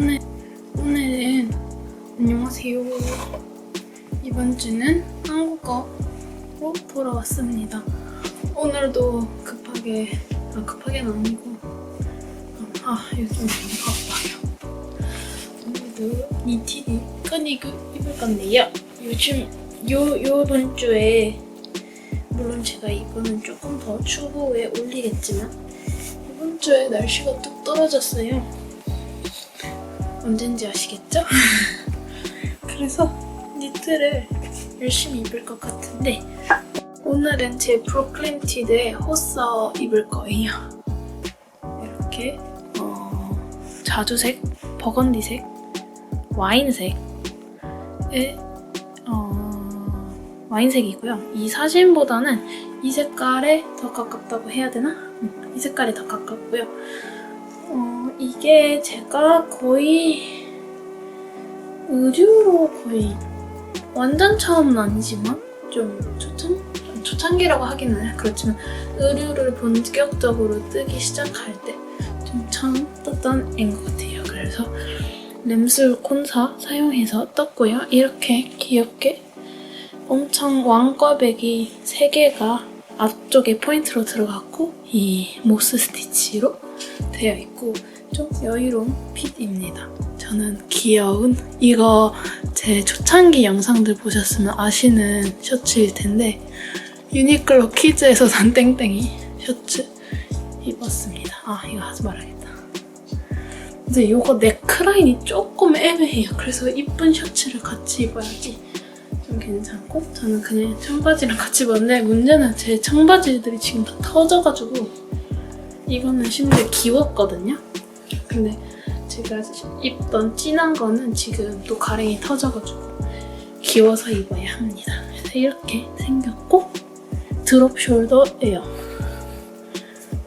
오늘, 오늘은 안녕하세요. 이번 주는 한국어로 돌아왔습니다. 오늘도 급하게 아 급하게는 아니고 아 요즘 너무 바빠요. 오늘도 니티리 끈이고 입을 건데요. 요즘 요 요번 주에 물론 제가 이거는 조금 더 추후에 올리겠지만 이번 주에 날씨가 뚝 떨어졌어요. 언젠지 아시겠죠? 그래서 니트를 열심히 입을 것 같은데 오늘은 제 브루클린 티드의 호서 입을 거예요. 이렇게 어, 자주색, 버건디색, 와인색의 어, 와인색이고요. 이 사진보다는 이 색깔에 더 가깝다고 해야 되나? 음, 이 색깔이 더 가깝고요. 어, 이게 제가 거의 의류로 거의 완전 처음은 아니지만 좀 초창? 초창기라고 하기는 그렇지만 의류를 본격적으로 뜨기 시작할 때 좀 처음 떴던 애인 것 같아요. 그래서 램술 콘사 사용해서 떴고요. 이렇게 귀엽게 엄청 왕꽈배기 3개가 앞쪽에 포인트로 들어갔고 이 모스 스티치로 되어 있고 좀 여유로운 핏입니다. 저는 귀여운 이거 제 초창기 영상들 보셨으면 아시는 셔츠일 텐데 유니클로 키즈에서 산 땡땡이 셔츠 입었습니다. 아 이거 하지 말아야겠다. 근데 이거 넥라인이 조금 애매해요. 그래서 이쁜 셔츠를 같이 입어야지 좀 괜찮고 저는 그냥 청바지랑 같이 입었는데 문제는 제 청바지들이 지금 다 터져가지고 이거는 심지어 기웠거든요. 근데 제가 입던 진한 거는 지금 또 가랭이 터져가지고 기워서 입어야 합니다. 그래서 이렇게 생겼고 드롭 숄더예요.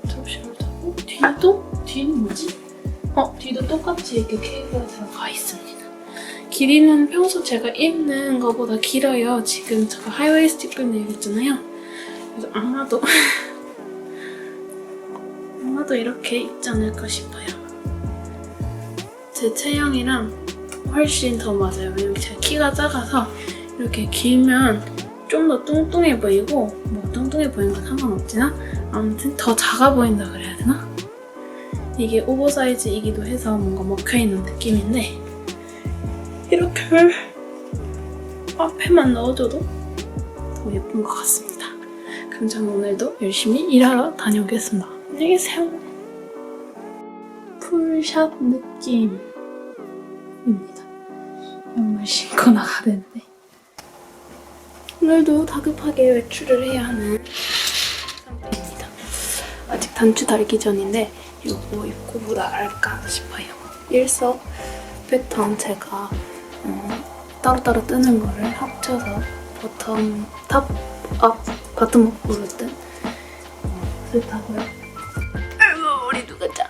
드롭 숄더고 뒤도 뒤는 뭐지? 어 뒤도 똑같이 이렇게 케이크가 들어가 있습니다. 길이는 평소 제가 입는 거보다 길어요. 지금 제가 하이웨이스트 입고 얘기했잖아요. 그래서 아마도 아마도 이렇게 입지 않을까 싶어요. 제 체형이랑 훨씬 더 맞아요. 왜냐면 제가 키가 작아서 이렇게 길면 좀 더 뚱뚱해 보이고 뭐 뚱뚱해 보이는 건 상관없지만 아무튼 더 작아 보인다 그래야 되나? 이게 오버사이즈이기도 해서 뭔가 먹혀있는 느낌인데 이렇게 앞에만 넣어줘도 더 예쁜 것 같습니다. 그럼 저는 오늘도 열심히 일하러 다녀오겠습니다. 안녕히 계세요. 풀샵 느낌 입니다. 양말 신고 나가야 되는데 오늘도 다급하게 외출을 해야 하는 상태입니다. 아직 단추 달기 전인데 이거 입고 뭐 나갈까 싶어요. 일석 패턴 제가 어, 따로따로 뜨는 거를 합쳐서 버텀, 탑, 업, 바텀 업으로 뜬 어, 세트하고요. 아이고 우리 누가 짱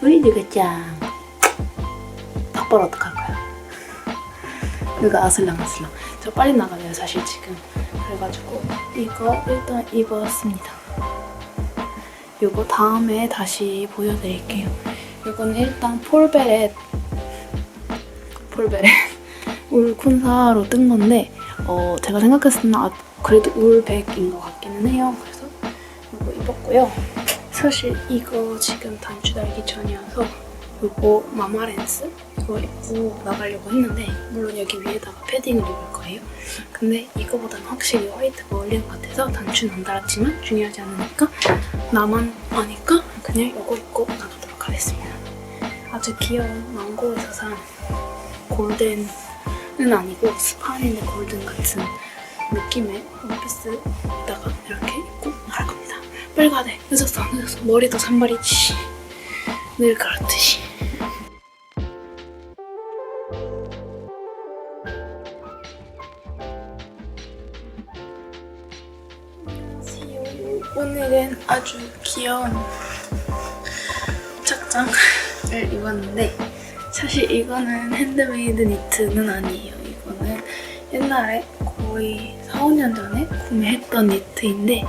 우리 누가 짱 닭발 어떡할까요? 누가 아슬랑 아슬랑 저 빨리 나가요 사실 지금. 그래가지고 이거 일단 입었습니다. 이거 다음에 다시 보여드릴게요. 이거는 일단 폴베렛 폴베렛. 울 콘사로 뜬 건데 어, 제가 생각했을 때는 아, 그래도 울백인 것 같기는 해요. 그래서 이거 입었고요. 사실 이거 지금 단추 달기 전이어서 이거 마마 렌스 이거 입고 나가려고 했는데 물론 여기 위에다가 패딩을 입을 거예요. 근데 이거보다는 확실히 화이트가 어울리는 것 같아서 단추는 안 달았지만 중요하지 않으니까 나만 아니까 그냥 이거 입고 나가도록 하겠습니다. 아주 귀여운 망고에서 산 골든은 아니고 스파인의 골든 같은 느낌의 원피스에다가 이렇게 입고 나갈 겁니다. 돼. 늦었어, 늦었어. 머리도 산발이지. 늘 그렇듯이. 오늘은 아주 귀여운 착장을 입었는데 사실 이거는 핸드메이드 니트는 아니에요. 이거는 옛날에 거의 4, 5년 전에 구매했던 니트인데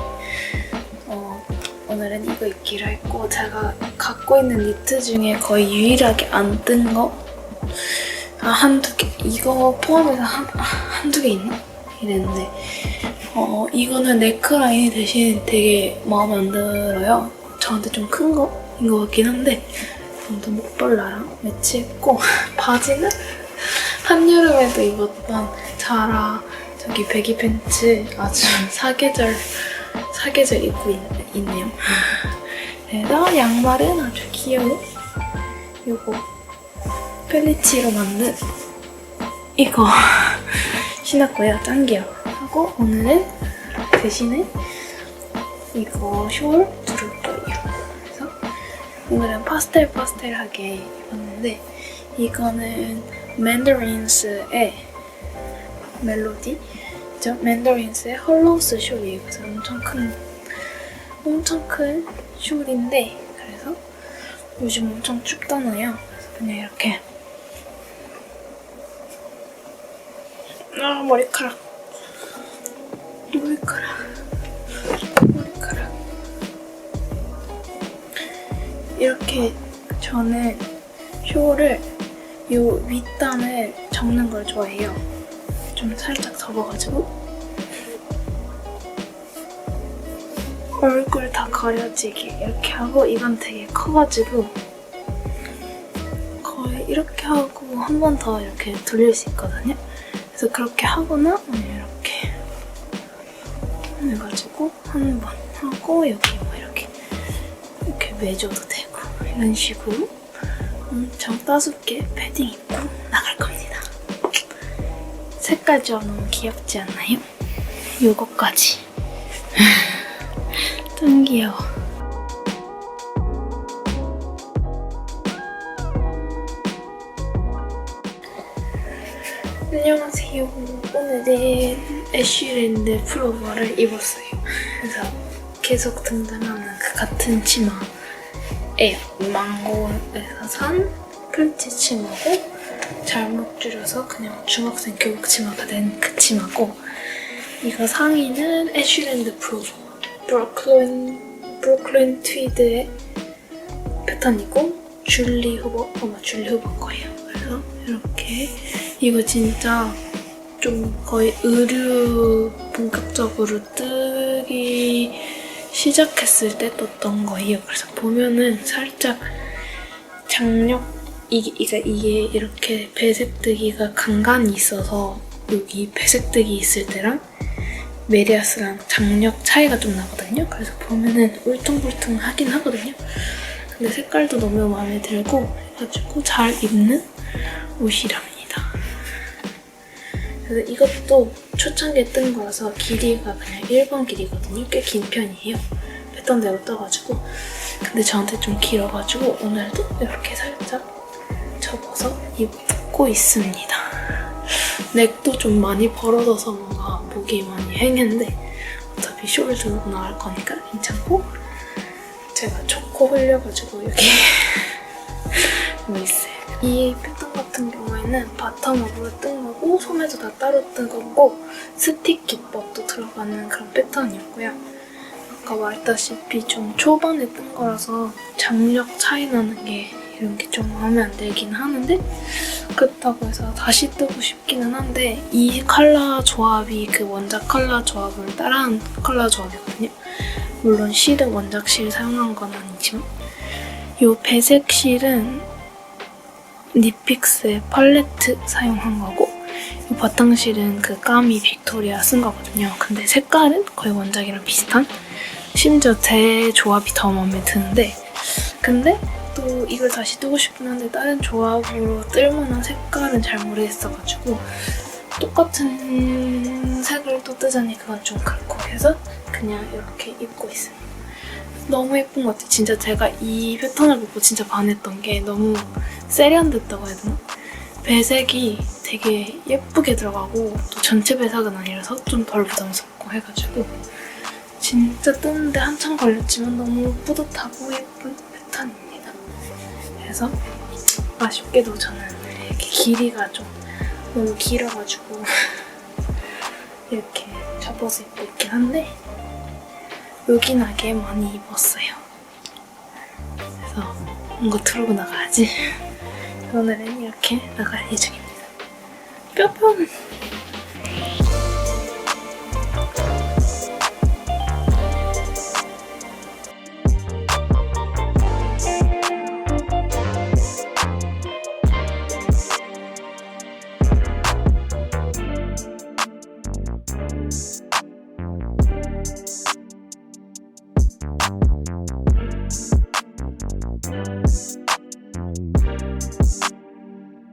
어, 오늘은 이거 있기로 했고 제가 갖고 있는 니트 중에 거의 유일하게 안 뜬 거? 아 한두 개 이거 포함해서 한, 아, 한두 개 있나? 이랬는데 어 이거는 네크라인이 대신 되게 마음에 안 들어요 저한테 좀 큰 거인 것 같긴 한데 아무튼 목볼라랑 매치했고 바지는 한여름에도 입었던 자라 저기 배기 팬츠 아주 사계절 사계절 입고 있, 있네요. 그래서 양말은 아주 귀여운 요거 펠리치로 만든 이거 신었고요. 짱 귀여 워. 하고 오늘은 대신에 이거 숄 두를 거예요. 그래서 오늘은 파스텔 파스텔하게 입었는데 이거는 맨더린스의 멜로디 죠 맨더린스의 헐로우스 숄이에요. 그래서 엄청 큰 엄청 큰 숄인데 그래서 요즘 엄청 춥잖아요. 그냥 이렇게 아 머리카락 머리카락 머리카락 이렇게 저는 숄을 요 윗단을 접는 걸 좋아해요. 좀 살짝 접어가지고 얼굴 다 가려지게 이렇게 하고 이건 되게 커가지고 거의 이렇게 하고 한 번 더 이렇게 돌릴 수 있거든요. 그래서 그렇게 하거나 이렇게 해가지고 한 번 하고 여기 뭐 이렇게 이렇게 매줘도 되고 이런 식으로 엄청 따숩게 패딩 입고 나갈 겁니다. 색깔 좀 너무 귀엽지 않나요? 요거까지. 좀 귀여워. 안녕하세요. 오늘은 애쉬랜드 프로버를 입었어요. 그래서 계속 등장하는 그 같은 치마예요. 망고에서 산 펼치 치마고 잘못 줄여서 그냥 중학생 교복 치마가 된 그 치마고 이거 상의는 애쉬랜드 프로버 브루클린 브루클린 트위드의 패턴이고 줄리 후보 아마 줄리 후보 거예요. 그래서 이렇게 이거 진짜 좀 거의 의류 본격적으로 뜨기 시작했을 때 떴던 거예요. 그래서 보면은 살짝 장력 이게 이게, 이게 이렇게 배색 뜨기가 간간이 있어서 여기 배색 뜨기 있을 때랑 메리아스랑 장력 차이가 좀 나거든요. 그래서 보면은 울퉁불퉁 하긴 하거든요. 근데 색깔도 너무 마음에 들고 해가지고 잘 입는 옷이랍니다. 그래서 이것도 초창기에 뜬 거라서 길이가 그냥 1번 길이거든요. 꽤 긴 편이에요. 패턴대로 떠가지고. 근데 저한테 좀 길어가지고 오늘도 이렇게 살짝 접어서 입고 있습니다. 넥도 좀 많이 벌어져서 뭔가 보기 많이 행했는데 어차피 숄 들고 나갈 거니까 괜찮고 제가 초코 흘려가지고 여기 뭐 있어요. 이 패턴 같은 경우 에는 바텀업으로 뜬 거고 소매도 다 따로 뜬 거고 스틱 기법도 들어가는 그런 패턴이었고요. 아까 말했다시피 좀 초반에 뜬 거라서 장력 차이 나는 게 이런 게 좀 마음에 안 들긴 하는데 그렇다고 해서 다시 뜨고 싶기는 한데 이 컬러 조합이 그 원작 컬러 조합을 따라한 컬러 조합이거든요. 물론 실은 원작 실 사용한 건 아니지만 이 배색 실은 니픽스의 팔레트 사용한 거고 이 바탕실은 그 까미 빅토리아 쓴 거거든요. 근데 색깔은 거의 원작이랑 비슷한 심지어 제 조합이 더 마음에 드는데 근데 또 이걸 다시 뜨고 싶긴 한데 다른 조합으로 뜰만한 색깔은 잘 모르겠어가지고 똑같은 색을 또 뜨자니 그건 좀 그렇고 해서 그냥 이렇게 입고 있어요. 너무 예쁜 것 같아요. 진짜 제가 이 패턴을 보고 진짜 반했던 게 너무 세련됐다고 해야 되나? 배색이 되게 예쁘게 들어가고 또 전체 배색은 아니라서 좀 덜 부담스럽고 해가지고 진짜 뜨는데 한참 걸렸지만 너무 뿌듯하고 예쁜 패턴입니다. 그래서 아쉽게도 저는 이렇게 길이가 좀 너무 길어가지고 이렇게 접어서 입고 있긴 한데 요긴하게 많이 입었어요. 그래서 뭔가 들어오고 나가야지. 오늘은 이렇게 나갈 예정입니다. 뾰뾰!